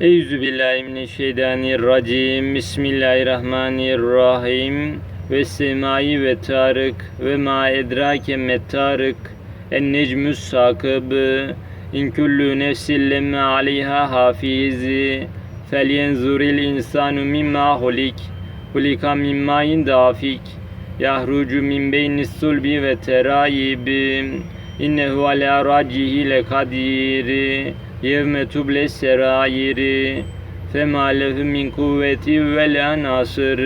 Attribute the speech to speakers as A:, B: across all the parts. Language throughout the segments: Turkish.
A: Eyüzü billahi mineşşeytanirracim. Bismillahirrahmanirrahim. Ve semai ve tarık ve ma edrake mettarık. En necmüs sakıb. İn kullu nefsin lemme aleyha hafizi. Felyenzuril insanu mimma hulik. Hulika mimmain dafik. Yahrucu min beynis sulbi ve terayib. İnnehu ala racihi lekadir. Yevme tuble serayiri. Fema lehu min kuvveti ve la nasır.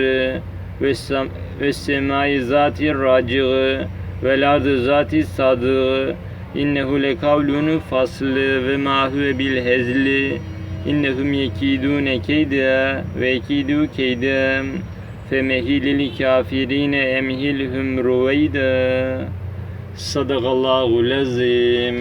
A: Ve sem- ve semai zati raciğı. Ve lardı zati sadığı. İnnehu lekavlunu faslı ve ma huve bil hezli. İnnehum yekidune keyde ve ekidu keydem. Femehilil kafirine emhilhum ruveyde. Sadakallahu lazim.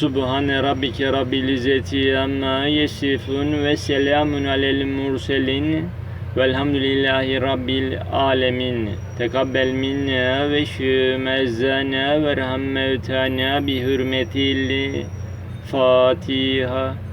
A: Subhane rabbike rabbil izzeti amma yesifun ve selamun alel murselin velhamdülillahi rabbil alemin. Tekabbel minna ve şümezzana ve rahmevtana bi hürmetil Fatiha.